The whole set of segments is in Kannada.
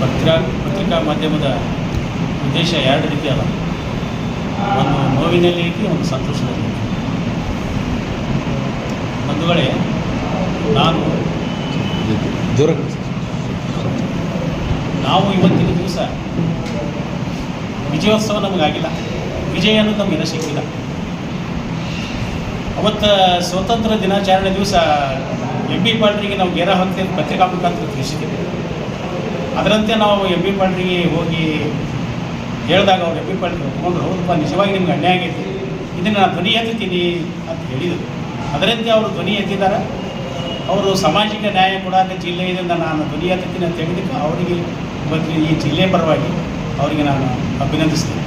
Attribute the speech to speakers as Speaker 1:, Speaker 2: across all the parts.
Speaker 1: ಪತ್ರಿಕಾ ಪತ್ರಿಕಾ ಮಾಧ್ಯಮದ ಉದ್ದೇಶ ಎರಡು ರೀತಿ ಅಲ್ಲ. ಒಂದು ನೋವಿನಲ್ಲಿ ಐತಿ, ಒಂದು ಸಂತೋಷದಲ್ಲಿ ಐತಿ. ಬಂಧುಗಳೇ ನಾನು ನಾವು ಇವತ್ತಿನ ದಿವಸ ವಿಜಯೋತ್ಸವ ನಮಗಾಗಿಲ್ಲ. ವಿಜಯ ಅನ್ನೋದು ನಮಗೆ ಸಿಕ್ಕಿಲ್ಲ. ಅವತ್ತು ಸ್ವಾತಂತ್ರ್ಯ ದಿನಾಚರಣೆ ದಿವಸ ಎಂ ಬಿ ಪಾಟೀಲ್ಗೆ ನಾವು ಗೇರ ಹೊತ್ತೆ ಪತ್ರಿಕಾ ಮುಖಾಂತರ ತಿಳಿಸಿದ್ದೀವಿ. ಅದರಂತೆ ನಾವು ಎಂ ಬಿ ಪಾಟೀಲ್ಗೆ ಹೋಗಿ ಹೇಳಿದಾಗ ಅವ್ರು ಎಂ ಬಿ ಪಾಟೀಲ್ ಒಪ್ಕೊಂಡ್ರು ಹೌದಪ್ಪ ನಿಜವಾಗಿ ನಿಮ್ಗೆ ಅನ್ಯಾಯ ಆಗೈತಿ. ಇದನ್ನು ನಾನು ಧ್ವನಿ ಎತ್ತೀನಿ ಅಂತ ಹೇಳಿದರು. ಅದರಂತೆ ಅವರು ಧ್ವನಿ ಎತ್ತಿದ್ದಾರೆ ಅವರು ಸಾಮಾಜಿಕ ನ್ಯಾಯ ಕೊಡೋಕೆ ಜಿಲ್ಲೆಯಿಂದ ನಾನು ಧ್ವನಿ ಎತ್ತೀನಿ ಅಂತ ಹೇಳಿದ್ದಕ್ಕೆ ಅವರಿಗೆ ಇವತ್ತು ಈ ಜಿಲ್ಲೆ ಪರವಾಗಿ ಅವರಿಗೆ ನಾನು ಅಭಿನಂದಿಸ್ತೇನೆ.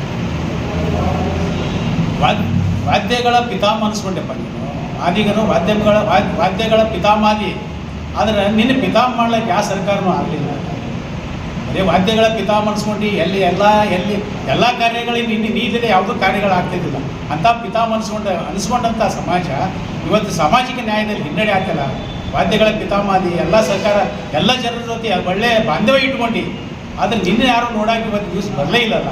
Speaker 1: ವಾದ್, ವಾದ್ಯಗಳ ಪಿತಾಮ ಅನಿಸ್ಕೊಂಡೆಪ್ಪ ನೀನು. ಆದಿಗನು ವಾದ್ಯಗಳ ವಾದ್- ವಾದ್ಯಗಳ ಪಿತಾಮಾದಿ ಆದರೆ ನಿನ್ನ ಪಿತಾಮ ಮಾಡಲಿಕ್ಕೆ ಯಾವ ಸರ್ಕಾರನೂ ಆಗಲಿಲ್ಲ. ಅದೇ ವಾದ್ಯಗಳ ಪಿತಾ ಅನ್ಸ್ಕೊಂಡು ಎಲ್ಲಿ ಎಲ್ಲ ಎಲ್ಲಿ ಎಲ್ಲ ಕಾರ್ಯಗಳು ಇನ್ನು ನೀಡಿದರೆ ಯಾವುದೂ ಕಾರ್ಯಗಳು ಆಗ್ತಿದ್ದಿಲ್ಲ ಅಂಥ ಪಿತಾ ಮನಸ್ಕೊಂಡ ಅನಿಸ್ಕೊಂಡಂಥ ಸಮಾಜ ಇವತ್ತು ಸಾಮಾಜಿಕ ನ್ಯಾಯದಲ್ಲಿ ಹಿನ್ನಡೆ ಆಗ್ತಿಲ್ಲ. ವಾದ್ಯಗಳ ಪಿತಾಮಾದಿ ಎಲ್ಲ ಸರ್ಕಾರ, ಎಲ್ಲ ಜನರ ಜೊತೆ ಒಳ್ಳೆ ಬಾಂಧವ್ಯ ಇಟ್ಕೊಂಡು ಆದರೆ ನಿನ್ನೆ ಯಾರು ನೋಡೋಕೆ ಇವತ್ತು ದಿವಸ ಬರಲೇ ಇಲ್ಲಲ್ಲ.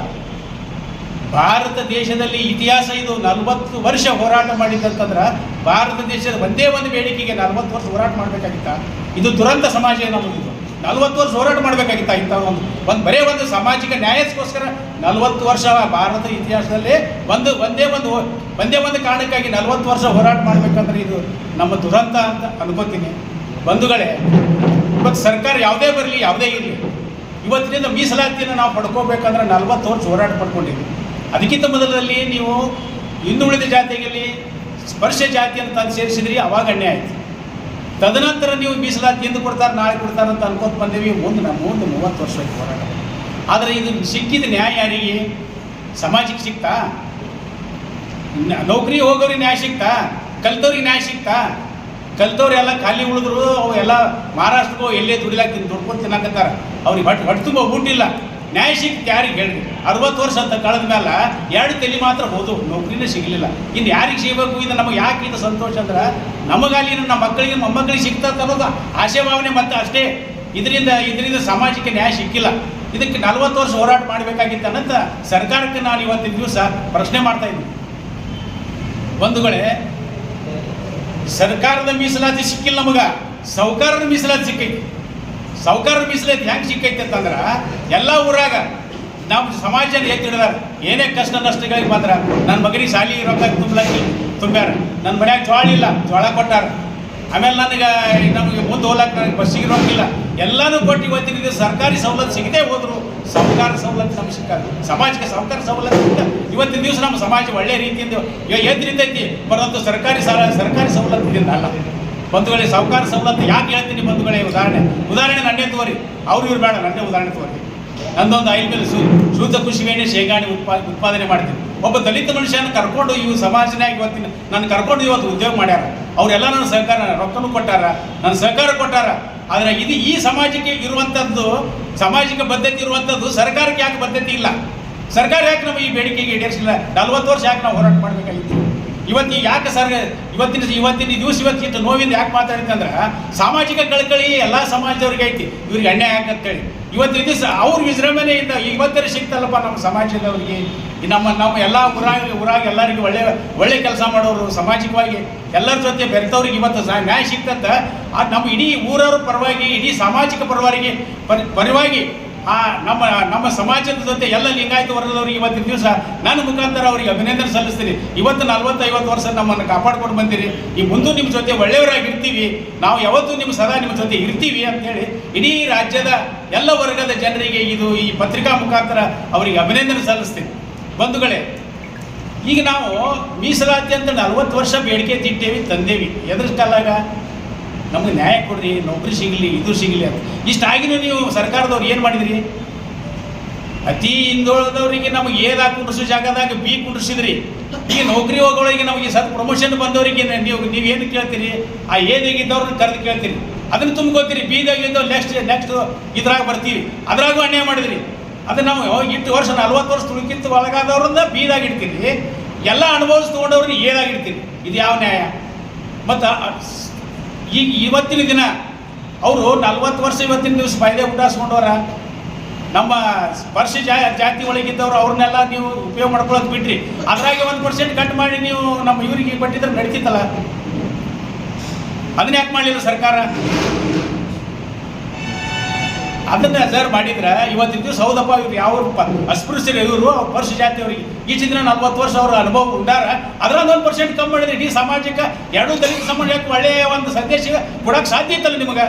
Speaker 1: ಭಾರತ ದೇಶದಲ್ಲಿ ಇತಿಹಾಸ ಇದು ನಲವತ್ತು ವರ್ಷ ಹೋರಾಟ ಮಾಡಿದ್ದಂತಂದ್ರೆ ಭಾರತ ದೇಶದ ಒಂದೇ ಒಂದು ಬೇಡಿಕೆಗೆ ನಲವತ್ತು ವರ್ಷ ಹೋರಾಟ ಮಾಡಬೇಕಾಗಿತ್ತ? ಇದು ದುರಂತ ಸಮಾಜ ನಮ್ಮದು ಇದು? ನಲವತ್ತು ವರ್ಷ ಹೋರಾಟ ಮಾಡಬೇಕಾಗಿತ್ತು ಇಂಥ ಒಂದು ಒಂದು ಬರೇ ಒಂದು ಸಾಮಾಜಿಕ ನ್ಯಾಯಕ್ಕೋಸ್ಕರ ನಲವತ್ತು ವರ್ಷ ಭಾರತ ಇತಿಹಾಸದಲ್ಲಿ ಒಂದು ಒಂದೇ ಒಂದು ಒಂದೇ ಒಂದು ಕಾರಣಕ್ಕಾಗಿ ನಲವತ್ತು ವರ್ಷ ಹೋರಾಟ ಮಾಡಬೇಕಂದ್ರೆ ಇದು ನಮ್ಮ ದುರಂತ ಅಂತ ಅನ್ಕೋತೀನಿ. ಬಂಧುಗಳೇ, ಇವತ್ತು ಸರ್ಕಾರ ಯಾವುದೇ ಬರಲಿ, ಯಾವುದೇ ಇರಲಿ, ಇವತ್ತಿನಿಂದ ಮೀಸಲಾತಿಯನ್ನು ನಾವು ಪಡ್ಕೋಬೇಕಂದ್ರೆ ನಲ್ವತ್ತು ವರ್ಷ ಹೋರಾಟ ಪಡ್ಕೊಂಡಿದ್ವಿ. ಅದಕ್ಕಿಂತ ಮೊದಲಲ್ಲಿ ನೀವು ಹಿಂದುಳಿದ ಜಾತಿಯಲ್ಲಿ ಸ್ಪರ್ಶ ಜಾತಿ ಅಂತ ಸೇರಿಸಿದ್ರಿ, ಅವಾಗ ಅನ್ಯಾಯ ಆಯ್ತು. ತದನಂತರ ನೀವು ಮೀಸಲಾತಿ ಎಂದು ಕೊಡ್ತಾರೆ, ನಾಳೆ ಕೊಡ್ತಾರೆ ಅಂತ ಅನ್ಕೋತ ಬಂದೇವಿ. ಮುಂದೆ ನಮ್ಮ ಮುಂದೆ ಮೂವತ್ತು ವರ್ಷ ಹೋರಾಟ. ಆದರೆ ಇದು ಸಿಕ್ಕಿದ ನ್ಯಾಯ ಯಾರಿಗೆ? ಸಮಾಜಕ್ಕೆ ಸಿಕ್ತಾ? ನೌಕರಿ ಹೋಗೋರಿಗೆ ನ್ಯಾಯ ಸಿಕ್ತಾ? ಕಲ್ತವ್ರಿಗೆ ನ್ಯಾಯ ಸಿಕ್ತಾ? ಕಲ್ತವ್ರು ಎಲ್ಲ ಖಾಲಿ ಉಳಿದ್ರು, ಅವು ಎಲ್ಲ ಮಹಾರಾಷ್ಟ್ರಕ್ಕೋ ಎಲ್ಲೇ ದುಡಿಲಾಕ ದುಡ್ಕೊಂಡು ತಿನ್ನಕತ್ತಾರ. ಅವ್ರಿಗೆ ಹೊಟ್ಟೆ ಹೊಟ್ಟೆ ತುಂಬ ಊಟಿಲ್ಲ. ನ್ಯಾಯ ಸಿಕ್ತು ಯಾರಿಗೆ ಹೇಳಿ ಅರವತ್ತು ವರ್ಷ ಅಂತ ಕಳೆದ ಮೇಲೆ ಎರಡು ತಲೆ ಮಾತ್ರ ಹೋದು, ನೌಕರಿನೇ ಸಿಗಲಿಲ್ಲ. ಇನ್ನು ಯಾರಿಗೆ ಸಿಗಬೇಕು? ಇದು ನಮಗೆ ಯಾಕೆ ಇದು ಸಂತೋಷ ಅಂದ್ರೆ ನಮಗಾಲಿ ನಮ್ಮ ಮಕ್ಕಳಿಗೆ ಮೊಮ್ಮಕ್ಕಳಿಗೆ ಸಿಗ್ತಾ ಅನ್ನೋದು ಆಶೆ ಭಾವನೆ ಮತ್ತೆ ಅಷ್ಟೇ. ಇದರಿಂದ ಇದರಿಂದ ಸಾಮಾಜಿಕ ನ್ಯಾಯ ಸಿಕ್ಕಿಲ್ಲ. ಇದಕ್ಕೆ ನಲವತ್ತು ವರ್ಷ ಹೋರಾಟ ಮಾಡಬೇಕಾಗಿತ್ತು ಅನ್ನಂತ ಸರ್ಕಾರಕ್ಕೆ ನಾನು ಇವತ್ತಿನ ದಿವಸ ಪ್ರಶ್ನೆ ಮಾಡ್ತಾ ಇದ್ದೀನಿ. ಬಂಧುಗಳೇ, ಸರ್ಕಾರದ ಮೀಸಲಾತಿ ಸಿಕ್ಕಿಲ್ಲ ನಮಗ. ಸೌಕಾರದ ಮೀಸಲಾತಿ ಸಿಕ್ಕೈತಿ. ಸೌಕಾರದ ಮೀಸಲಾತಿ ಹೆಂಗೆ ಸಿಕ್ಕೈತಿ ಅಂತಂದ್ರೆ, ಎಲ್ಲ ಊರಾಗ ನಮ್ಮ ಸಮಾಜ ಎತ್ತಿಡಿದಾರ ಏನೇ ಕಷ್ಟ ನಷ್ಟಗಳಿಗೆ ಮಾತ್ರ. ನನ್ನ ಮಗನಿಗೆ ಶಾಲಿ ರೊಕ್ಕ ತುಂಬಲಕ್ಕೆ ತುಂಬ್ಯಾರ. ನನ್ನ ಮನ್ಯಾಗ ಜೋಳ ಇಲ್ಲ ಜೋಳ ಕೊಟ್ಟಾರ. ಆಮೇಲೆ ನನಗೆ ನಮಗೆ ಮುಂದೆ ಹೋಗ್ಲಕ್ಕ ನನಗೆ ಬಸ್ಸಿಗೆ ರೊಕ್ಕಿಲ್ಲ ಎಲ್ಲನೂ ಕೊಟ್ಟು ಇವತ್ತಿನ ಸರ್ಕಾರಿ ಸವಲತ್ತು ಸಿಗದೆ ಹೋದ್ರು. ಸಹಕಾರ ಸವಲತ್ತು ನಮ್ಗೆ ಸಿಕ್ಕ ಸಮಾಜಕ್ಕೆ ಸಹಕಾರ ಸವಲತ್ತು ಸಿಕ್ಕ ಇವತ್ತಿನ ದಿವಸ ನಮ್ಮ ಸಮಾಜ ಒಳ್ಳೆ ರೀತಿಯಿಂದ ಎದ್ದು ರೀತಿ ಬರೋದು ಸರ್ಕಾರಿ ಸಾಲ, ಸರ್ಕಾರಿ ಸವಲತ್ತು ಅಲ್ಲ. ಬಂಧುಗಳೇ ಸಾಹುಕಾರ ಸವಲತ್ತು ಯಾಕೆ ಹೇಳ್ತೀನಿ ಬಂಧುಗಳೇ ಉದಾಹರಣೆ. ಉದಾಹರಣೆ ನನ್ನೇ ತೋರಿ. ಅವ್ರು ಇವ್ರು ಬೇಡ, ನನ್ನೇ ಉದಾಹರಣೆ ತೋರಿ. ನಂದೊಂದು ಐದು ಮೇಲೆ ಶುದ್ಧ ವೇಣೆ ಶೇಂಗಾಣಿ ಉತ್ಪಾ, ಉತ್ಪಾದನೆ ಮಾಡ್ತೀನಿ. ಒಬ್ಬ ದಲಿತ ಮನುಷ್ಯನ ಕರ್ಕೊಂಡು ಇವು ಸಮಾಜನಾಗಿ ಇವತ್ತಿನ, ನಾನು ಕರ್ಕೊಂಡು ಇವತ್ತು ಉದ್ಯೋಗ ಮಾಡ್ಯಾರ. ಅವರೆಲ್ಲ ನನ್ನ ಸಹಕಾರ, ರೊಕ್ಕನೂ ಕೊಟ್ಟಾರ, ನನ್ನ ಸಹಕಾರ ಕೊಟ್ಟಾರ. ಆದರೆ ಇದು ಈ ಸಮಾಜಕ್ಕೆ ಇರುವಂಥದ್ದು ಸಾಮಾಜಿಕ ಬದ್ಧತೆ ಇರುವಂಥದ್ದು ಸರ್ಕಾರಕ್ಕೆ ಯಾಕೆ ಬದ್ಧತೆ ಇಲ್ಲ? ಸರ್ಕಾರ ಯಾಕೆ ನಾವು ಈ ಬೇಡಿಕೆಗೆ ಈಡೇರಿಸಿಲ್ಲ? ನಲ್ವತ್ತು ವರ್ಷ ಯಾಕೆ ನಾವು ಹೋರಾಟ ಮಾಡಬೇಕಾಗಿತ್ತು? ಇವತ್ತು ಯಾಕೆ ಸರ್, ಇವತ್ತಿನ ಇವತ್ತಿನ ದಿವಸ ಇವತ್ತಿನ ನೋವಿಂದ ಯಾಕೆ ಮಾತಾಡ್ತಂದ್ರೆ ಸಾಮಾಜಿಕ ಕಳಕಳಿ ಎಲ್ಲ ಸಮಾಜದವ್ರಿಗೆ ಐತಿ. ಇವ್ರಿಗೆ ಅನ್ಯಾಯ ಯಾಕಂತೇಳಿ ಇದು ಅವ್ರ ವಿಜೃಂಭಣೆಯಿಂದ ಇವತ್ತರ ಸಿಗ್ತಲ್ಲಪ್ಪ ನಮ್ಮ ಸಮಾಜದವ್ರಿಗೆ. ನಮ್ಮ ನಮ್ಮ ಎಲ್ಲ ಊರಾಗ ಊರಾಗ ಎಲ್ಲರಿಗೂ ಒಳ್ಳೆ ಒಳ್ಳೆ ಕೆಲಸ ಮಾಡೋರು ಸಾಮಾಜಿಕವಾಗಿ ಎಲ್ಲರ ಜೊತೆ ಬೆರೆತವ್ರಿಗೆ ಇವತ್ತು ನ್ಯಾಯ ಸಿಗ್ತಂತ ಆ ನಮ್ಮ ಇಡೀ ಊರವ್ರ ಪರವಾಗಿ, ಇಡೀ ಸಾಮಾಜಿಕ ಪರವಾಗಿ ಪರಿ, ಪರವಾಗಿ ಆ ನಮ್ಮ ನಮ್ಮ ಸಮಾಜದ ಜೊತೆ ಎಲ್ಲ ಲಿಂಗಾಯತ ವರ್ಗದವ್ರಿಗೆ ಇವತ್ತಿನ ದಿವಸ ನನ್ನ ಮುಖಾಂತರ ಅವರಿಗೆ ಅಭಿನಂದನೆ ಸಲ್ಲಿಸ್ತೀನಿ. ಇವತ್ತು ನಲ್ವತ್ತು ಐವತ್ತು ವರ್ಷ ನಮ್ಮನ್ನು ಕಾಪಾಡ್ಕೊಂಡು ಬಂದಿರಿ. ಈ ಮುಂದೆ ನಿಮ್ಮ ಜೊತೆ ಒಳ್ಳೆಯವರಾಗಿ ಇರ್ತೀವಿ ನಾವು ಯಾವತ್ತೂ ನಿಮ್ಮ ಸದಾ ನಿಮ್ಮ ಜೊತೆ ಇರ್ತೀವಿ ಅಂತೇಳಿ ಇಡೀ ರಾಜ್ಯದ ಎಲ್ಲ ವರ್ಗದ ಜನರಿಗೆ ಇದು ಈ ಪತ್ರಿಕಾ ಮುಖಾಂತರ ಅವರಿಗೆ ಅಭಿನಂದನೆ ಸಲ್ಲಿಸ್ತೀನಿ. ಬಂಧುಗಳೇ, ಈಗ ನಾವು ಮೀಸಲಾತಿ ಅಂತ ನಲ್ವತ್ತು ವರ್ಷ ಬೇಡಿಕೆ ತಿಟ್ಟೇವಿ ತಂದೇವಿ ಎದ್ರ ಕಾಲಾಗ ನಮಗೆ ನ್ಯಾಯ ಕೊಡ್ರಿ, ನೌಕರಿ ಸಿಗಲಿ, ಇದು ಸಿಗಲಿ ಅಂತ. ಇಷ್ಟಾಗಿನೂ ನೀವು ಸರ್ಕಾರದವ್ರು ಏನು ಮಾಡಿದ್ರಿ? ಅತಿ ಹಿಂದುಳಿದವರಿಗೆ ನಮಗೆ ಏದಾಗ ಕುಂಡ್ರಿಸೋ ಜಾಗದಾಗ ಬಿ ಕುಂಡ್ರಿಸಿದ್ರಿ. ಈಗ ನೌಕರಿ ಹೋಗೋಳಿಗೆ ನಮಗೆ ಸತ್ ಪ್ರಮೋಷನ್ ಬಂದವರಿಗೆ ನೀವು ನೀವೇನು ಕೇಳ್ತೀರಿ? ಆ ಏನಾಗಿದ್ದವ್ರನ್ನ ಕರೆದು ಕೇಳ್ತೀರಿ? ಅದನ್ನು ತುಂಬ್ಕೋತೀರಿ ಬೀದಾಗಿಂದ ನೆಕ್ಸ್ಟ್ ನೆಕ್ಸ್ಟ್ ಇದ್ರಾಗ ಬರ್ತೀವಿ. ಅದ್ರಾಗೂ ಅನ್ಯಾಯ ಮಾಡಿದ್ರಿ. ಅದು ನಾವು ಇಟ್ಟು ವರ್ಷ ನಲ್ವತ್ತು ವರ್ಷ ತುಳುಕಿತ್ತು ಒಳಗಾದವ್ರನ್ನ ಬೀದಾಗ ಇಡ್ತೀರಿ. ಎಲ್ಲ ಅನುಭವಿಸ್ ತೊಗೊಂಡವ್ರನ್ನ ಏದಾಗಿಡ್ತೀರಿ ಇದು ಯಾವ ನ್ಯಾಯ? ಮತ್ತು, ಈಗ ಇವತ್ತಿನ ದಿನ ಅವರು ನಲ್ವತ್ತು ವರ್ಷ ಇವತ್ತಿನ ದಿವಸ ಫಾಯ್ದೆ ಉಂಟಾಸ್ಕೊಂಡವ್ರ ನಮ್ಮ ಸ್ಪರ್ಶ ಜಾ, ಜಾತಿ ಒಳಗಿದ್ದವ್ರು ಅವ್ರನ್ನೆಲ್ಲ ನೀವು ಉಪಯೋಗ ಮಾಡ್ಕೊಳ್ಳೋದು ಬಿಟ್ರಿ. ಅದ್ರಾಗೆ ಒಂದು ಪರ್ಸೆಂಟ್ ಕಟ್ ಮಾಡಿ ನೀವು ನಮ್ಮ ಇವರಿಗೆ ಕೊಟ್ಟಿದ್ರೆ ನಡೀತಿತ್ತಲ್ಲ. ಅದನ್ನ ಯಾಕೆ ಮಾಡಲಿಲ್ಲ ಸರ್ಕಾರ? ಅದನ್ನ ಸರ್ ಮಾಡಿದ್ರೆ ಇವತ್ತಿನ ದಿವಸ ಹೌದಪ್ಪ, ಇವ್ರು ಯಾವ ಅಸ್ಪೃಶ್ಯರು ಇವರು ವರ್ಷ ಈ ಚಿಂತನ ನಲ್ವತ್ತು ವರ್ಷ ಅವ್ರ ಅನುಭವ ಉಂಟಾರ ಅದ್ರಲ್ಲಿ ಒಂದು ಪರ್ಸೆಂಟ್ ಕಮ್ಮಿ ಮಾಡಿದ್ರೆ ಇಡೀ ಸಮಾಜಕ್ಕೆ ಎರಡೂ ದಲಿತ ಸಮಾಜಕ್ಕೆ ಒಳ್ಳೆಯ ಒಂದು ಸಂದೇಶ ಕೊಡಕ್ಕೆ ಸಾಧ್ಯ ಇತ್ತಲ್ಲ ನಿಮಗೆ?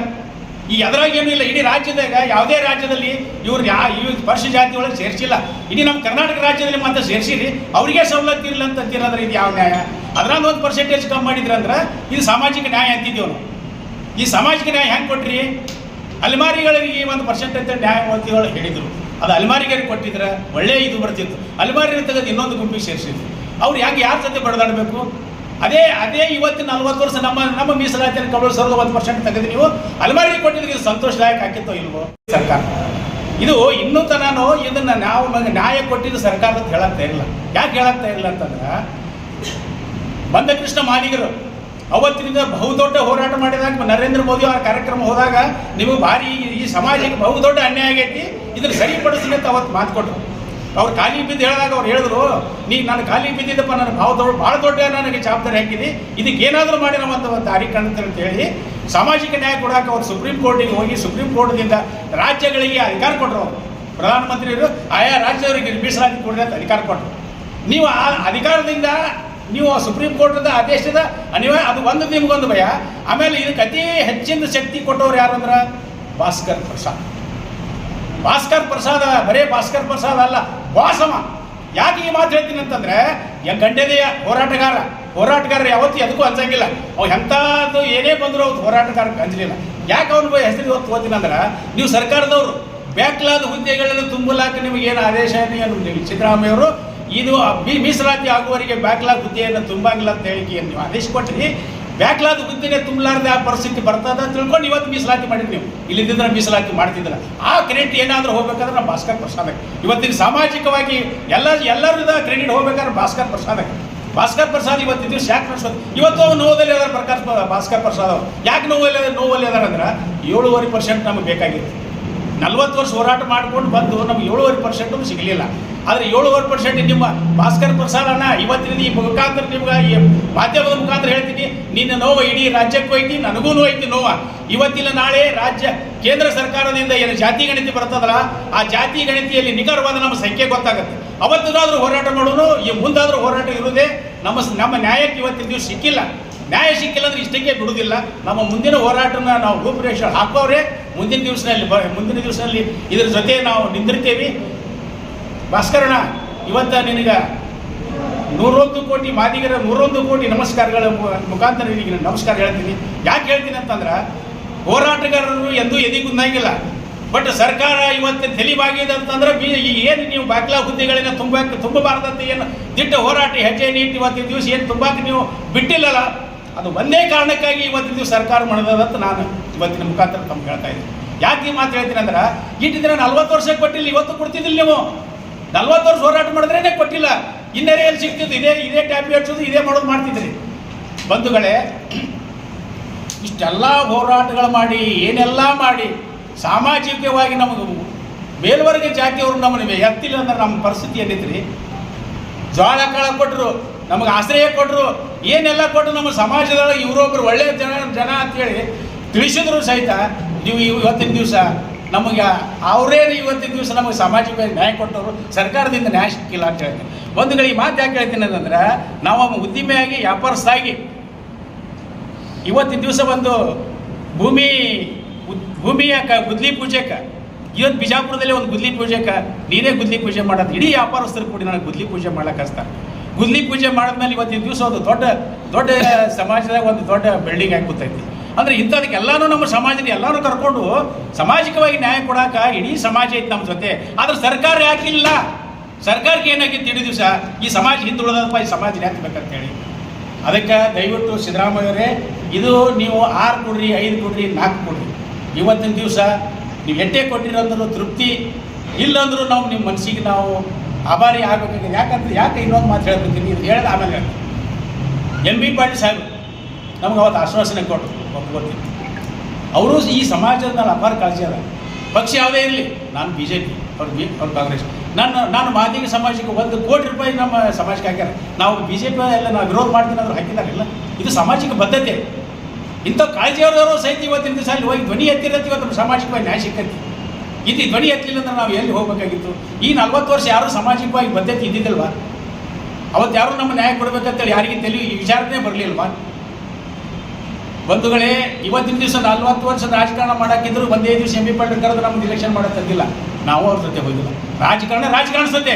Speaker 1: ಈ ಅದ್ರಾಗ ಏನೂ ಇಲ್ಲ. ಇಡೀ ರಾಜ್ಯದಾಗ, ಯಾವುದೇ ರಾಜ್ಯದಲ್ಲಿ ಇವ್ರು ಯಾ ಇವ್ ಸ್ಪರ್ಶ ಜಾತಿ ಒಳಗೆ ಸೇರಿಸಿಲ್ಲ. ಇಡೀ ನಮ್ಮ ಕರ್ನಾಟಕ ರಾಜ್ಯದಲ್ಲಿ ಮಾತ್ರ ಸೇರಿಸಿರಿ. ಅವರಿಗೆ ಸವಲತ್ತು ಇಲ್ಲ ಅಂತ ಅಂತೀರಂದ್ರೆ ಇದು ಯಾವ ನ್ಯಾಯ? ಅದ್ರಾಗ ಒಂದು ಪರ್ಸೆಂಟೇಜ್ ಕಮ್ಮಿ ಮಾಡಿದ್ರೆ ಅಂದ್ರೆ, ಇದು ಸಾಮಾಜಿಕ ನ್ಯಾಯ ಅಂತಿದ್ದೀವಿ ನಾವು ಈ ಸಾಮಾಜಿಕ ನ್ಯಾಯ ಹೆಂಗೆ ಕೊಟ್ರಿ? ಅಲ್ಮಾರಿಗಳಿಗೆ ಒಂದು ಪರ್ಸೆಂಟ್ ಅಂತ ನ್ಯಾಯಮೂರ್ತಿಗಳು ಹೇಳಿದರು. ಅದು ಅಲ್ಮಾರಿಗರಿಗೆ ಕೊಟ್ಟಿದ್ರೆ ಒಳ್ಳೆಯ ಇದು ಬರ್ತಿತ್ತು. ಅಲ್ಮಾರಿ ತೆಗೆದು ಇನ್ನೊಂದು ಗುಂಪಿಗೆ ಸೇರಿಸಿದ್ರು. ಅವ್ರು ಹೆಂಗೆ ಯಾರ ಜೊತೆ ಬಡದಾಡಬೇಕು? ಅದೇ ಅದೇ ಇವತ್ತು ನಲ್ವತ್ತು ವರ್ಷ ನಮ್ಮ ನಮ್ಮ ಮೀಸಲಾತಿಯನ್ನು ಕಬಳಿಸೋದು ಒಂದು ಪರ್ಸೆಂಟ್ ತೆಗೆದು ನೀವು ಅಲ್ಮಾರಿಗೆ ಕೊಟ್ಟಿದ್ರೆ ಇದು ಸಂತೋಷದಾಯಕ ಆಗಿತ್ತೋ ಇಲ್ವೋ? ಸರ್ಕಾರ. ಇದು ಇನ್ನೂ ತನೂ ಇದನ್ನ ನಾವು ನಮಗೆ ನ್ಯಾಯ ಕೊಟ್ಟಿದ್ದು ಸರ್ಕಾರ ಅಂತ ಇಲ್ಲ. ಯಾಕೆ ಹೇಳಕ್ತಾ ಇಲ್ಲ ಅಂತಂದ್ರೆ, ಬಂದಕೃಷ್ಣ ಮಾದಿಗರು ಅವತ್ತಿನಿಂದ ಬಹುದೊಡ್ಡ ಹೋರಾಟ ಮಾಡಿದಾಗ ನರೇಂದ್ರ ಮೋದಿ ಅವರ ಕಾರ್ಯಕ್ರಮ ಹೋದಾಗ ನಿಮಗೆ ಭಾರಿ ಈ ಸಮಾಜಕ್ಕೆ ಬಹುದೊಡ್ಡ ಅನ್ಯಾಯ ಆಗೈತಿ, ಇದನ್ನು ಸರಿಪಡಿಸಲಿ ಅಂತ ಅವತ್ತು ಮಾತು ಕೊಟ್ಟರು. ಅವ್ರು ಖಾಲಿ ಬಿದ್ದು ಹೇಳಿದಾಗ ಅವ್ರು ಹೇಳಿದ್ರು, ನೀ ನಾನು ಖಾಲಿ ಬಿದ್ದಿದ್ದಪ್ಪ, ನನ್ನ ದೊಡ್ಡ ಭಾಳ ದೊಡ್ಡ ನನಗೆ ಜವಾಬ್ದಾರಿ ಹಾಕಿದಿ? ಇದಕ್ಕೆ ಏನಾದರೂ ಮಾಡಿ ನಮ್ಮಂತ ಅಂತ ಒಂದು ದಾರಿ ಕಾಣುತ್ತೆ ಅಂತ ಹೇಳಿ ಸಾಮಾಜಿಕ ನ್ಯಾಯ ಕೊಡೋಕೆ ಅವ್ರು ಸುಪ್ರೀಂ ಕೋರ್ಟಿಗೆ ಹೋಗಿ ಸುಪ್ರೀಂ ಕೋರ್ಟ್ದಿಂದ ರಾಜ್ಯಗಳಿಗೆ ಅಧಿಕಾರ ಕೊಟ್ಟರು ಅವರು ಪ್ರಧಾನಮಂತ್ರಿಯವರು, ಆಯಾ ರಾಜ್ಯದವರಿಗೆ ಮೀಸಲಾತಿ ಕೊಡ್ರಿ ಅಂತ ಅಧಿಕಾರ ಕೊಟ್ಟರು ನೀವು ಆ ಅಧಿಕಾರದಿಂದ ನೀವು ಸುಪ್ರೀಂ ಕೋರ್ಟ್ದ ಆದೇಶದ ಅನಿವಾರ್ಯ ಅದು ಒಂದು ನಿಮಗೊಂದು ಭಯ. ಆಮೇಲೆ ಇದಕ್ಕೆ ಅತಿ ಹೆಚ್ಚಿನ ಶಕ್ತಿ ಕೊಟ್ಟವ್ರು ಯಾರು ಅಂದ್ರೆ ಭಾಸ್ಕರ್ ಪ್ರಸಾದ್. ಭಾಸ್ಕರ್ ಪ್ರಸಾದ, ಬರೇ ಭಾಸ್ಕರ್ ಪ್ರಸಾದ್ ಅಲ್ಲ. ವಾಸಮ ಯಾಕೆ ಈ ಮಾತು ಹೇಳ್ತೀನಿ ಅಂತಂದ್ರೆ ಯ- ಗಂಡನೆಯ ಹೋರಾಟಗಾರ ಹೋರಾಟಗಾರ ಯಾವತ್ತು ಎದಕ್ಕೂ ಅನ್ಸಂಗಿಲ್ಲ. ಅವ್ ಎಂಥದ್ದು ಏನೇ ಬಂದರೂ ಅವ್ರು ಹೋರಾಟಗಾರಕ್ಕೆ ಅಂಜಲಿಲ್ಲ. ಯಾಕೆ ಅವ್ನ ಹೆಸರು ಇವತ್ತು ಓದ್ತೀನಿ ಅಂದ್ರೆ, ನೀವು ಸರ್ಕಾರದವರು ಬ್ಯಾಕ್ಲಾದ ಹುದ್ದೆಗಳನ್ನು ತುಂಬಲಾಕ ನಿಮಗೆ ಏನು ಆದೇಶ ಏನು ನೀವು ಸಿದ್ದರಾಮಯ್ಯವರು, ಇದು ಮೀಸಲಾತಿ ಆಗುವವರಿಗೆ ಬ್ಯಾಕ್ಲಾಗ್ ಹುದ್ದೆಯನ್ನು ತುಂಬಂಗಿಲ್ಲ ಅಂತ ಹೇಳಿ ನೀವು ಆದೇಶ ಕೊಟ್ಟಿರಿ. ಬ್ಯಾಕ್ಲಾದ ಹುದ್ದೆನೆ ತುಂಬಲಾರ್ದೆ ಆ ಪರಿಸ್ಥಿತಿ ಬರ್ತದ ತಿಳ್ಕೊಂಡು ಇವತ್ತು ಮೀಸಲಾತಿ ಮಾಡಿರಿ ನೀವು. ಇಲ್ಲಿದ್ದರೆ ಮೀಸಲಾತಿ ಮಾಡ್ತಿದ್ರ ಆ ಕ್ರೆಡಿಟ್ ಏನಾದರೂ ಹೋಗ್ಬೇಕಾದ್ರೆ ನಾವು ಭಾಸ್ಕರ್ ಪ್ರಸಾದ್ ಇವತ್ತಿನ ಸಾಮಾಜಿಕವಾಗಿ ಎಲ್ಲ ಎಲ್ಲರದ ಕ್ರೆಡಿಟ್ ಹೋಗ್ಬೇಕಾದ್ರೆ ಭಾಸ್ಕರ್ ಪ್ರಸಾದ್ ಭಾಸ್ಕರ್ ಪ್ರಸಾದ್ ಇವತ್ತಿದ್ರು ಶಾಖ ಪ್ರಸಾದ್ ಇವತ್ತು ಅವ್ರು ನೋವಲ್ಲಿ ಅದಾರ ಪ್ರಕಾಶ್ ಭಾಸ್ಕರ್ ಪ್ರಸಾದ್ ಅವ್ರು. ಯಾಕೆ ನೋವಲ್ಲಿ ನೋವಲ್ಲಿ ಅದಾರ ಅಂದ್ರೆ ಏಳುವರೆ ಪರ್ಸೆಂಟ್ ನಮಗೆ ಬೇಕಾಗಿತ್ತು. ನಲ್ವತ್ತು ವರ್ಷ ಹೋರಾಟ ಮಾಡ್ಕೊಂಡು ಬಂದು ನಮ್ಗೆ ಏಳುವರೆ ಪರ್ಸೆಂಟ್ ಸಿಗಲಿಲ್ಲ. ಆದರೆ ಏಳುವರೆ ಪರ್ಸೆಂಟ್ ನಿಮ್ಮ ಭಾಸ್ಕರ್ ಅಣ್ಣ ಇವತ್ತಿನ ಈ ಮುಖಾಂತರ ನಿಮ್ಗೆ ಈ ಮಾಧ್ಯಮದ ಮುಖಾಂತರ ಹೇಳ್ತೀನಿ. ನಿನ್ನ ನೋವು ಇಡೀ ರಾಜ್ಯಕ್ಕೂ ಐತಿ, ನನಗೂ ಐತಿ ನೋವ. ಇವತ್ತಿನ ನಾಳೆ ರಾಜ್ಯ, ಕೇಂದ್ರ ಸರ್ಕಾರದಿಂದ ಏನು ಜಾತಿ ಗಣತಿ ಬರ್ತದಲ್ಲ, ಆ ಜಾತಿ ಗಣತಿಯಲ್ಲಿ ನಿಖರವಾದ ನಮ್ಮ ಸಂಖ್ಯೆ ಗೊತ್ತಾಗುತ್ತೆ. ಅವತ್ತಿನಾದರೂ ಹೋರಾಟ ಮಾಡೋನು, ಈ ಮುಂದಾದರೂ ಹೋರಾಟ ಇರುವುದೇ ನಮ್ಮ ನಮ್ಮ ನ್ಯಾಯಕ್ಕೆ ಇವತ್ತಿನ ದಿವಸ ಸಿಕ್ಕಿಲ್ಲ. ನ್ಯಾಯ ಸಿಕ್ಕಿಲ್ಲ ಅಂದ್ರೆ ಇಷ್ಟಕ್ಕೆ ಬಿಡುವುದಿಲ್ಲ. ನಮ್ಮ ಮುಂದಿನ ಹೋರಾಟನ ನಾವು ರೂಪುರೇಷೆ ಹಾಕೋರೆ ಮುಂದಿನ ದಿವಸದಲ್ಲಿ ಮುಂದಿನ ದಿವಸದಲ್ಲಿ ಇದರ ಜೊತೆ ನಾವು ನಿಂದಿರ್ತೇವೆ. ಭಾಸ್ಕರಣ ಇವತ್ತ ನಿನಗೆ ನೂರೊಂದು ಕೋಟಿ, ಮಾದಿಗರ ನೂರೊಂದು ಕೋಟಿ ನಮಸ್ಕಾರಗಳ ಮುಖಾಂತರ ನಿನಗೆ ನಾನು ನಮಸ್ಕಾರ ಹೇಳ್ತೀನಿ. ಯಾಕೆ ಹೇಳ್ತೀನಿ ಅಂತಂದ್ರೆ, ಹೋರಾಟಗಾರರು ಎಂದೂ ಎದಿಗುಂದಾಗಿಲ್ಲ ಬಟ್ ಸರ್ಕಾರ ಇವತ್ತು ತೆಲಿವಾಗಿದೆ ಅಂತಂದ್ರೆ ಏನು ನೀವು ಬಾಕ್ಲಾ ಹುದ್ದೆಗಳನ್ನ ತುಂಬಕ್ಕೆ ತುಂಬಬಾರ್ದಂತ ಏನು ದಿಟ್ಟ ಹೋರಾಟ ಹೆಜ್ಜೆ ನೀಟ್ ಇವತ್ತಿನ ದಿವಸ ಏನು ತುಂಬಕ್ಕೆ ನೀವು ಬಿಟ್ಟಿಲ್ಲಲ್ಲ, ಅದು ಒಂದೇ ಕಾರಣಕ್ಕಾಗಿ ಇವತ್ತಿನ ದಿವಸ ಸರ್ಕಾರ ಮಾಡೋದಂತ ನಾನು ಇವತ್ತಿನ ಮುಖಾಂತರ ತಮ್ಗೆ ಹೇಳ್ತಾ ಇದ್ದೀನಿ. ಯಾಕೆ ಈ ಮಾತು ಹೇಳ್ತೀನಿ ಅಂದ್ರೆ ಇಟ್ಟಿದ್ರೆ ನಲ್ವತ್ತು ವರ್ಷಕ್ಕೆ ಕೊಟ್ಟಿಲ್ಲ, ಇವತ್ತು ಕೊಡ್ತಿದ್ದಿಲ್ಲ ನೀವು. ನಲ್ವತ್ತು ವರ್ಷ ಹೋರಾಟ ಮಾಡಿದ್ರೇನೆ ಕೊಟ್ಟಿಲ್ಲ. ಇನ್ನರೇ ಎಲ್ಲಿ ಸಿಗ್ತಿದ್ದು ಇದೇ ಇದೇ ಟ್ಯಾಬ್ಲೆಟ್ಸ್ ಇದೇ ಮಾಡೋದು ಮಾಡ್ತಿದ್ರಿ. ಬಂಧುಗಳೇ, ಇಷ್ಟೆಲ್ಲ ಹೋರಾಟಗಳು ಮಾಡಿ, ಏನೆಲ್ಲ ಮಾಡಿ, ಸಾಮಾಜಿಕವಾಗಿ ನಮಗೆ ಮೇಲ್ವರ್ಗ ಜಾತಿಯವರು ನಮ್ಮನ್ನು ಎತ್ತಿಲ್ಲ ಅಂದ್ರೆ ನಮ್ಮ ಪರಿಸ್ಥಿತಿ ಏನೈತ್ರಿ ಜೋಳ ಕಾಳ ಕೊಟ್ಟರು ನಮಗೆ ಆಶ್ರಯ ಕೊಟ್ಟರು ಏನೆಲ್ಲ ಕೊಟ್ಟರು ನಮ್ಮ ಸಮಾಜದೊಳಗೆ ಇವರೊಬ್ಬರು ಒಳ್ಳೆಯ ಜನ ಜನ ಅಂತೇಳಿ ತಿಳಿಸಿದ್ರು ಸಹಿತ. ನೀವು ಇವ್- ಇವತ್ತಿನ ದಿವಸ ನಮಗೆ ಅವರೇ ಇವತ್ತಿನ ದಿವಸ ನಮಗೆ ಸಾಮಾಜಿಕ ನ್ಯಾಯ ಕೊಟ್ಟವರು, ಸರ್ಕಾರದಿಂದ ನ್ಯಾಯ ಸಿಕ್ಕಿಲ್ಲ ಅಂತ ಹೇಳ್ತೀನಿ ಒಂದು ಗಳಿಗೆ ಮಾತು ಯಾಕೆ ಹೇಳ್ತೀನಿ ಅಂತಂದ್ರೆ, ನಾವು ಉದ್ದಿಮೆಯಾಗಿ, ವ್ಯಾಪಾರಸ್ಥಾಗಿ ಇವತ್ತಿನ ದಿವಸ ಒಂದು ಭೂಮಿ ಭೂಮಿಯ ಕ, ಗುದ್ಲಿ ಪೂಜೆಕ, ಇವತ್ತು ಬಿಜಾಪುರದಲ್ಲಿ ಒಂದು ಗುದ್ಲಿ ಪೂಜೆಕ ನೀನೇ ಗುದ್ಲಿ ಪೂಜೆ ಮಾಡೋದು ಇಡೀ ವ್ಯಾಪಾರಸ್ಥರು ಕೂಡಿ ನನಗೆ ಗುದ್ಲಿ ಪೂಜೆ ಮಾಡಕ್ಕೆ ಹಚ್ತಾರೆ ಗುದ್ಲಿ ಪೂಜೆ ಮಾಡಿದ್ಮೇಲೆ ಇವತ್ತಿನ ದಿವಸ ಒಂದು ದೊಡ್ಡ ದೊಡ್ಡ ಸಮಾಜದಾಗ ಒಂದು ದೊಡ್ಡ ಬಿಲ್ಡಿಂಗ್ ಆಗಿ ಕೂತೈತಿ. ಅಂದ್ರೆ ಇಂಥದಕ್ಕೆ ಎಲ್ಲಾನು ನಮ್ಮ ಸಮಾಜದ ಎಲ್ಲಾನು ಕರ್ಕೊಂಡು ಸಾಮಾಜಿಕವಾಗಿ ನ್ಯಾಯ ಕೊಡಾಕ ಇಡೀ ಸಮಾಜ ಐತೆ ನಮ್ಮ ಜೊತೆ. ಆದ್ರೆ ಸರ್ಕಾರ ಯಾಕಿಲ್ಲ ಸರ್ಕಾರಕ್ಕೆ ಏನಾಗಿತ್ತು ಇಡೀ ದಿವಸ? ಈ ಸಮಾಜ ಹಿಂದುಳಿದಪ್ಪ ಈ ಸಮಾಜ ಯಾಕಬೇಕಂತ ಹೇಳಿ ಅದಕ್ಕೆ ದಯವಿಟ್ಟು ಸಿದ್ದರಾಮಯ್ಯವರೇ ಇದು ನೀವು ಆರು ಕೊಡ್ರಿ, ಐದು ಕೊಡ್ರಿ, ನಾಲ್ಕು ಕೊಡ್ರಿ. ಇವತ್ತಿನ ದಿವಸ ನೀವು ಎಟ್ಟೆ ಕೊಟ್ಟಿರೋಂದ್ರೂ ತೃಪ್ತಿ. ಇಲ್ಲಂದ್ರೂ ನಾವು ನಿಮ್ಮ ಮನಸ್ಸಿಗೆ ನಾವು ಆಭಾರಿ ಆಗಬೇಕಾಗಿದೆ. ಯಾಕಂದ್ರೆ ಯಾಕೆ ಇನ್ನೊಂದು ಮಾತು ಹೇಳ್ಬೇಕು ಇದು ಹೇಳ್ದ ಆಮೇಲೆ ಎಂ ಬಿ ಪಾಟೀಲ್ ಸಾಹೇಬ್, ನಮ್ಗೆ ಅವತ್ತು ಆಶ್ವಾಸನೆ ಕೊಟ್ಟರು. ಒಪ್ಕೊತೀನಿ ಅವರು ಈ ಸಮಾಜದ ಮೇಲೆ ಅಪಾರ ಕಾಳಜಿ ಅದ ಪಕ್ಷ ಯಾವುದೇ ಇರಲಿ, ನಾನು ಬಿ ಜೆ ಪಿ ಅವ್ರು ಬಿ, ಅವ್ರು ಕಾಂಗ್ರೆಸ್. ನನ್ನ, ನಾನು ಮಾದಿಗ ಸಮಾಜಕ್ಕೆ ಒಂದು ಕೋಟಿ ರೂಪಾಯಿ ನಮ್ಮ ಸಮಾಜಕ್ಕೆ ಹಾಕ್ಯಾರ. ನಾವು ಬಿ ಜೆ ಪಿ ಎಲ್ಲ ನಾವು ವಿರೋಧ ಮಾಡ್ತೀನಿ ಅಂದ್ರೆ ಹಾಕಿದಾರಿಲ್ಲ ಇದು ಸಾಮಾಜಿಕ ಬದ್ಧತೆ. ಇಂಥ ಕಾಳಜಿಯವರು ಸಹಿತ ಇವತ್ತಿನ ದಿವಸ ಅಲ್ಲಿ ಹೋಗಿ ಧ್ವನಿ ಎತ್ತಿರತ್ತೆ, ಇವತ್ತು ನಮ್ಮ ಸಾಮಾಜಿಕವಾಗಿ ನ್ಯಾಯ ಸಿಕ್ಕೈತಿ ಇದು ಧ್ವನಿ ಎತ್ತಲಿಲ್ಲ ಅಂದ್ರೆ ನಾವು ಎಲ್ಲಿ ಹೋಗಬೇಕಾಗಿತ್ತು? ಈ ನಲ್ವತ್ತು ವರ್ಷ ಯಾರು ಸಾಮಾಜಿಕವಾಗಿ ಬದ್ಧತೆ ಇದ್ದಿದ್ದಲ್ವಾ? ಅವತ್ತು ಯಾರು ನಮ್ಮ ನ್ಯಾಯ ಕೊಡಬೇಕಂತೇಳಿ ಯಾರಿಗೆ ತಲೆ ಈ ವಿಚಾರನೇ ಬರಲಿಲ್ವಾ? ಬಂಧುಗಳೇ, ಇವತ್ತಿನ ದಿವಸ ನಲ್ವತ್ತು ವರ್ಷ ರಾಜಕಾರಣ ಮಾಡಾಕಿದ್ರು ಒಂದೇ ದಿವಸ ಎಂ ಪಿ ಪಾಟೀಲ್ ಕರೆದು ನಮ್ಗೆ ಇಲೆಕ್ಷನ್ ಮಾಡೋ ತಂದಿಲ್ಲ ನಾವು ಅವ್ರ ಜೊತೆ ಹೋಗಿಲ್ಲ. ರಾಜಕಾರಣ ರಾಜಕಾರಣ ಸದ್ಯ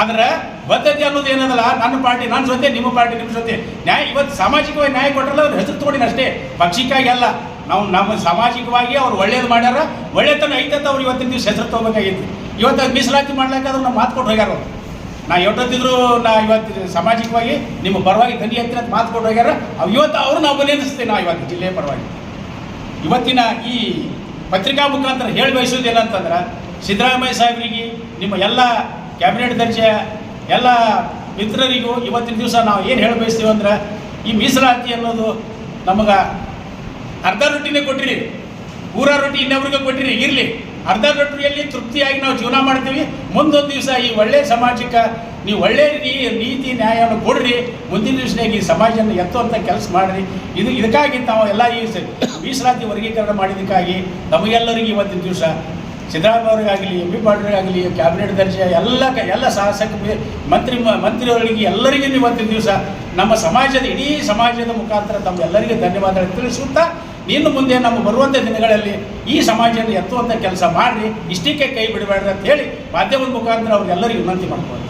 Speaker 1: ಆದ್ರೆ ಬದ್ಧತೆ ಅನ್ನೋದು ಏನದಲ್ಲ, ನನ್ನ ಪಾರ್ಟಿ, ನನ್ನ ಜೊತೆ ನಿಮ್ಮ ಪಾರ್ಟಿ, ನಿಮ್ಮ ಜೊತೆ ನ್ಯಾಯ, ಇವತ್ತು ಸಾಮಾಜಿಕವಾಗಿ ನ್ಯಾಯ ಕೊಟ್ಟರಲ್ಲ ಅವ್ರ ಹೆಸರು ತಗೊಂಡಿನ ಅಷ್ಟೇ. ಪಕ್ಷಿಕಾಗಿ ಅಲ್ಲ. ನಾವು ನಮ್ಮ ಸಾಮಾಜಿಕವಾಗಿ ಅವ್ರು ಒಳ್ಳೇದು ಮಾಡ್ಯಾರ. ಒಳ್ಳೆತನ ಐತಂತ ಅವ್ರು ಇವತ್ತಿನ ದಿವಸ ಹೆಸರು ತಗೋಬೇಕಾಗಿತ್ತು. ಇವತ್ತು ಮೀಸಲಾತಿ ಮಾಡ್ಲಾಕಾದ್ರೆ ನಾವು ಮಾತು ಕೊಟ್ಟು ಹೋಗ್ಯಾರ ನಾ ಎಷ್ಟೊತ್ತಿದ್ರು ನಾ ಇವತ್ತು ಸಾಮಾಜಿಕವಾಗಿ ನಿಮ್ಮ ಪರವಾಗಿ ಧ್ವನಿ ಹತ್ತಿರ ಮಾತು ಕೊಟ್ಟು ಹೋಗ್ಯಾರ. ಅವ್ ಇವತ್ತು ಅವ್ರು ನಾವು ಅಭಿನಂದಿಸ್ತೇವೆ ನಾವು ಇವತ್ತು ಜಿಲ್ಲೆಯ ಪರವಾಗಿ. ಇವತ್ತಿನ ಈ ಪತ್ರಿಕಾ ಮುಖಾಂತರ ಹೇಳಿ ಬಯಸೋದು ಏನಂತಂದ್ರೆ, ಸಿದ್ದರಾಮಯ್ಯ ಸಾಹೇಬರಿಗೆ, ನಿಮ್ಮ ಎಲ್ಲ ಕ್ಯಾಬಿನೆಟ್ ದರ್ಜೆಯ ಎಲ್ಲ ಮಿತ್ರರಿಗೂ ಇವತ್ತಿನ ದಿವಸ ನಾವು ಏನು ಹೇಳಿ ಬಯಸ್ತೀವಿ ಅಂದ್ರೆ, ಈ ಮೀಸಲಾತಿ ಅನ್ನೋದು ನಮಗೆ ಅರ್ಧ ರೊಟ್ಟಿನೇ ಕೊಟ್ಟಿರಿ. ಪೂರ ರೊಟ್ಟಿ ಇನ್ನೊಬ್ರಿಗೆ ಕೊಟ್ಟಿರಿ, ಇರಲಿ. ಅರ್ಧ ರೊಟ್ಟಿಯಲ್ಲಿ ತೃಪ್ತಿಯಾಗಿ ನಾವು ಜೀವನ ಮಾಡ್ತೀವಿ. ಮುಂದೊಂದು ದಿವಸ ಈ ಒಳ್ಳೆ ಸಮಾಜಕ್ಕೆ ನೀವು ಒಳ್ಳೆ ನೀತಿ, ನ್ಯಾಯವನ್ನು ಕೊಡ್ರಿ. ಮುಂದಿನ ದಿವಸನಾಗ ಈ ಸಮಾಜನ ಎತ್ತುವಂಥ ಕೆಲಸ ಮಾಡ್ರಿ. ಇದು ಇದಕ್ಕಾಗಿ ನಾವು ಎಲ್ಲ ಈ ಮೀಸಲಾತಿ ವರ್ಗೀಕರಣ ಮಾಡಿದ್ದಕ್ಕಾಗಿ ನಮಗೆಲ್ಲರಿಗೂ ಇವತ್ತಿನ ದಿವಸ ಸಿದ್ದರಾಮಯ್ಯ ಅವರಿಗಾಗಲಿ, ಎಂ ಪಿ ಪಾಟೀಲ್ಗಾಗಲಿ ಕ್ಯಾಬಿನೆಟ್ ದರ್ಜೆ, ಎಲ್ಲ ಎಲ್ಲ ಶಾಸಕ, ಮಂತ್ರಿ, ಮಂತ್ರಿಯವರಿಗೆ ಎಲ್ಲರಿಗೂ ಇವತ್ತಿನ ದಿವಸ ನಮ್ಮ ಸಮಾಜದ, ಇಡೀ ಸಮಾಜದ ಮುಖಾಂತರ ತಮ್ಮೆಲ್ಲರಿಗೂ ಧನ್ಯವಾದಗಳು ತಿಳಿಸುತ್ತಾ ಇನ್ನು ಮುಂದೆ ನಮ್ಮ ಬರುವಂಥ ದಿನಗಳಲ್ಲಿ ಈ ಸಮಾಜವನ್ನು ಎತ್ತುವಂಥ ಕೆಲಸ ಮಾಡಿರಿ ಇಷ್ಟಕ್ಕೆ ಕೈ ಬಿಡಬೇಡ್ರಿ ಅಂತ ಹೇಳಿ ಮಾಧ್ಯಮದ ಮುಖಾಂತರ ಅವ್ರಿಗೆಲ್ಲರಿಗೂ ವಿನಂತಿ ಮಾಡ್ಕೊಳ್ತಾರೆ